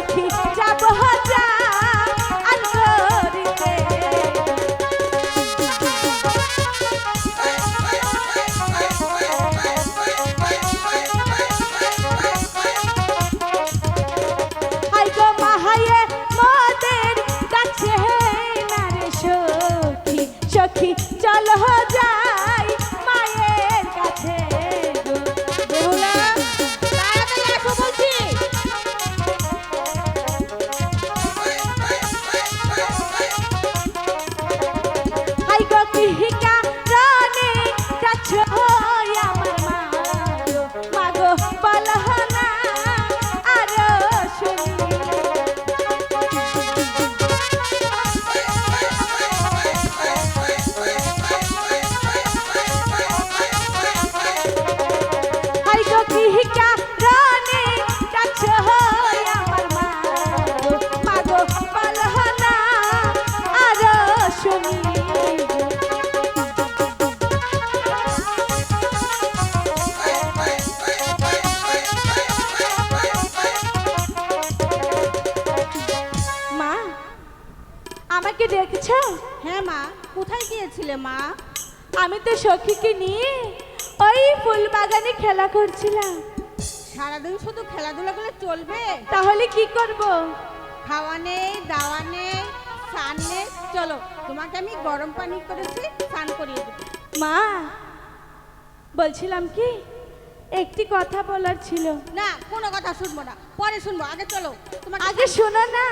সখী আমাকে হ্যাঁ মা কোথায় গিয়েছিলে মা? আমি তো সখীকে নিয়ে ওই ফুল বাগানে খেলা করছিলাম। সারাদিন শুধু খেলাধুলা করে চলবে? তাহলে কি করব? খাওয়া নেই দাওয়া নেই স্নান নেই। চলো তোমাকে আমি গরম পানি করেছি স্নান করিয়ে দেবো। মা বলছিলাম কি একটি কথা বলার ছিল। না কোনো কথা শুনব না। পরে শুনব আগে চলো। তোমাকে আগে শোনো না।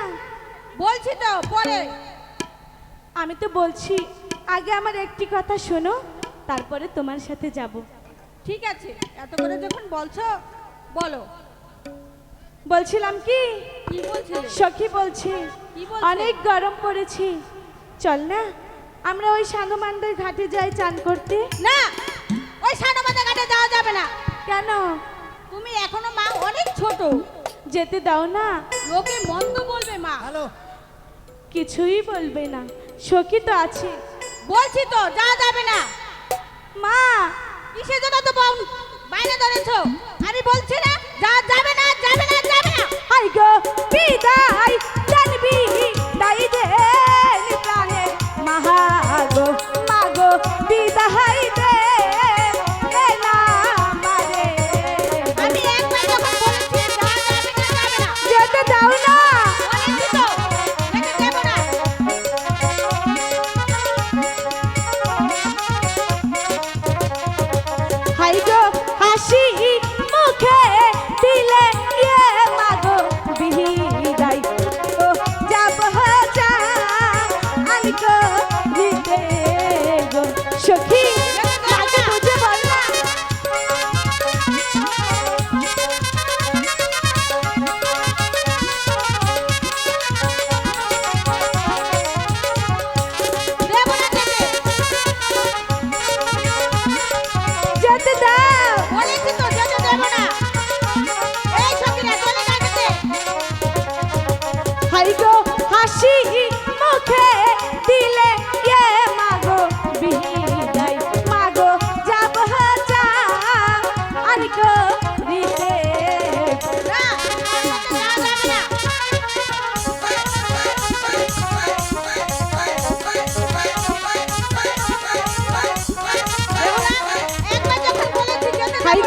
বলছি তো পরে। আমি তো বলছি আগে আমার একটি কথা শোনো তারপরে তোমার সাথে যাব। ঠিক আছে এত করে যখন বলছো বলো। বলছিলাম কি? কি বলছিলে? সখী বলছি কি বলছে? অনেক গরম পড়েছি। চল না আমরা ওই সাঙ্গমান্দের ঘাটে যাই চান করতে। না ওই সাদা মাথা ঘাটে যাওয়া যাবে না। কেন? তুমি এখনও মা অনেক ছোট। যেতে দাও না। লোকে মন্দ বলবে মা। কিছুই বলবে না। সখী তো আছে। বলছি তো, যাওয়া যাবে না। মা, কিসের জন্য তো বাইরে ধরেছো। আমি বলছি না।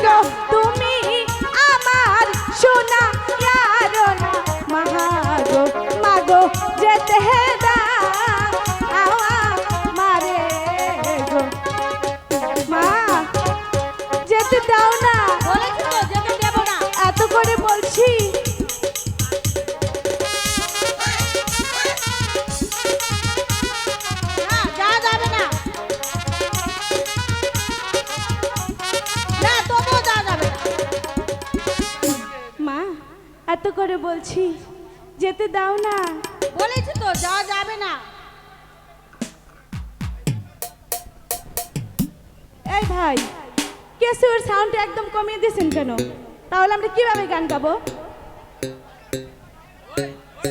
গো দাও না। বলেছি তো না। এত করে বলছি। মা এত করে বলছি। যেতে দাও না। বলেছি তো যাওয়া যাবে না। এই ভাই কেসুর সাউন্ড একদম কমিয়ে দিয়েছেন কেন? তাহলে আমরা কীভাবে গান গাবো?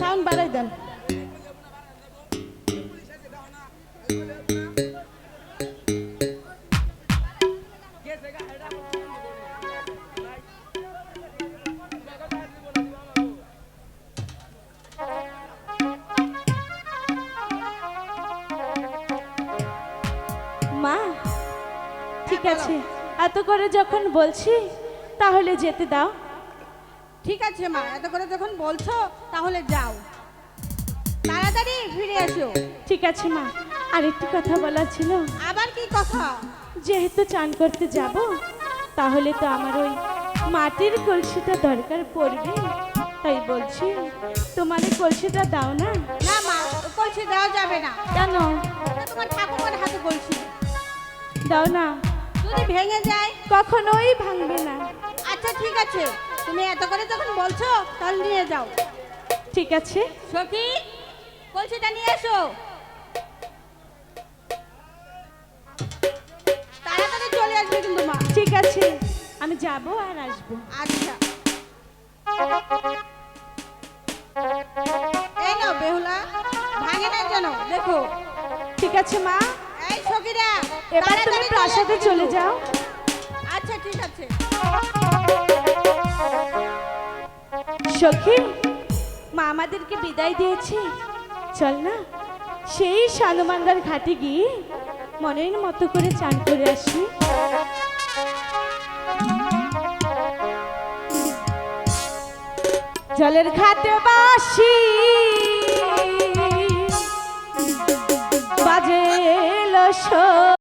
সাউন্ড বাড়াই দেন। এত করে যখন বলছি তাহলে যেতে দাও। ঠিক আছে মা এত করে যখন বলছো তাহলে যাও। তাড়াতাড়ি ফিরে এসো। ঠিক আছে মা আরেকটি কথা বলার ছিল। আবার কি কথা? যেহেতু চান করতে যাব তাহলে তো আমার ওই মাটির কলসিটা দরকার পড়বে। তাই বলছি তোমার এই কলসিটা দাও না। না মা কলসি দেওয়া যাবে না। কেন? তোমার ঠাকুমার হাতে কলসি। দাও না। যদি ভেঙে যায়। কখনোই ভাঙবে না। আচ্ছা ঠিক আছে। তুমি এত করে যখন বলছো তাহলে নিয়ে যাও। ঠিক আছে। সখী কলসিটা নিয়ে এসো। তাড়াতাড়ি চলে আসবে কিন্তু মা। ঠিক আছে। আমি যাব আর আসব। আচ্ছা। এই নাও বেহুলা। ভাঙে না যেন দেখো। ঠিক আছে মা। এই সখীরা এবার তুমি প্রাসাদে চলে যাও। আচ্ছা ঠিক আছে। সখী মা আমাদেরকে বিদায় দিয়েছে। চল না সেই সানুমান্দার ঘাটে গিয়ে মনের মতো করে চান করে আসি। জলের ঘাটে বাসি। বাজে লস